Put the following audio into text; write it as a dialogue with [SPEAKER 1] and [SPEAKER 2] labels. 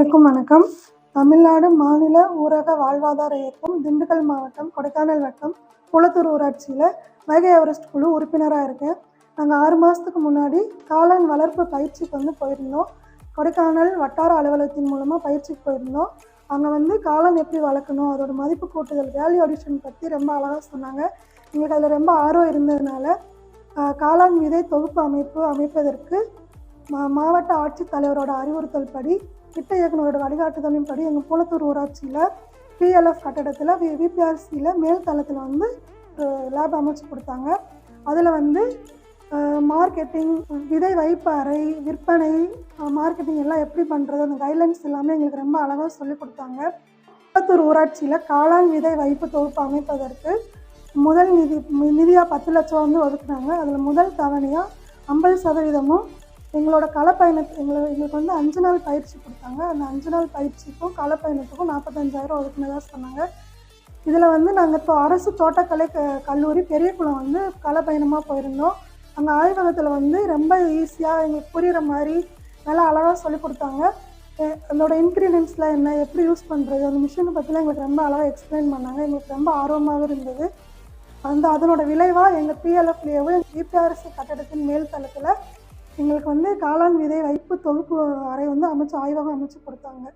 [SPEAKER 1] அனைவருக்கும் வணக்கம். தமிழ்நாடு மாநில ஊரக வாழ்வாதார இயக்கம் திண்டுக்கல் மாவட்டம் கொடைக்கானல் வட்டம் குளத்தூர் ஊராட்சியில் வைகை எவரெஸ்ட் குழு உறுப்பினராக இருக்கேன். நாங்கள் ஆறு மாதத்துக்கு முன்னாடி காளான் வளர்ப்பு பயிற்சிக்கு வந்து போயிருந்தோம். கொடைக்கானல் வட்டார அலுவலகத்தின் மூலமாக பயிற்சிக்கு போயிருந்தோம். அங்கே வந்து காளான் எப்படி வளர்க்கணும் அதோட மதிப்பு கூட்டுதல் வேல்யூ அடிஷன் பற்றி ரொம்ப அழகாக சொன்னாங்க. எங்களுக்கு அதில் ரொம்ப ஆர்வம் இருந்ததுனால காளான் விதை தொகுப்பு அமைப்பு அமைப்பதற்கு மா மாவட்ட ஆட்சித்தலைவரோட அறிவுறுத்தல் படி திட்ட இயக்குனரோட வழிகாட்டுதலின் படி எங்கள் போலத்தூர் ஊராட்சியில் பிஎல்எஃப் கட்டடத்தில் வி விபிஆர்சியில் மேல் தளத்தில் வந்து லேப் அமைச்சு கொடுத்தாங்க. அதில் வந்து மார்க்கெட்டிங் விதை வைப்பு அறை விற்பனை மார்க்கெட்டிங் எல்லாம் எப்படி பண்ணுறது அந்த கைட்லைன்ஸ் எல்லாமே எங்களுக்கு ரொம்ப அழகாக சொல்லி கொடுத்தாங்க. குளத்தூர் ஊராட்சியில் காளான் விதை வைப்பு தொகுப்பு அமைப்பதற்கு முதல் நிதி நிதியாக பத்து லட்சம் வந்து ஒதுக்குனாங்க. அதில் முதல் தவணையாக ஐம்பது சதவீதமும் எங்களோட களப்பயணத்து எங்களை எங்களுக்கு வந்து அஞ்சு நாள் பயிற்சி கொடுத்தாங்க. அந்த அஞ்சு நாள் பயிற்சிக்கும் களப்பயணத்துக்கும் நாற்பத்தஞ்சாயிரம் ஒதுக்குனதாக சொன்னாங்க. இதில் வந்து நாங்கள் இப்போ அரசு தோட்டக்கலை க கல்லூரி பெரியகுளம் வந்து களப்பயணமாக போயிருந்தோம். அங்கே ஆய்வகத்தில் வந்து ரொம்ப ஈஸியாக எங்களுக்கு புரிகிற மாதிரி நல்லா அழகாக சொல்லி கொடுத்தாங்க. அதோட இன்க்ரீடியன்ஸ்லாம் என்ன எப்படி யூஸ் பண்ணுறது அந்த மிஷினை பற்றிலாம் எங்களுக்கு ரொம்ப அழகாக எக்ஸ்பிளைன் பண்ணாங்க. எங்களுக்கு ரொம்ப ஆர்வமாகவும் இருந்தது. அந்த அதனோட விளைவாக எங்கள் பிஎல்எஃப்லேயும் பிபிஆர்சி கட்டடத்தின் மேல் தளத்தில் எங்களுக்கு வந்து காளான் விதை வைப்பு தொகுப்பு அறை வந்து அமைச்சு ஆய்வகம் அமைச்சு கொடுத்தாங்க.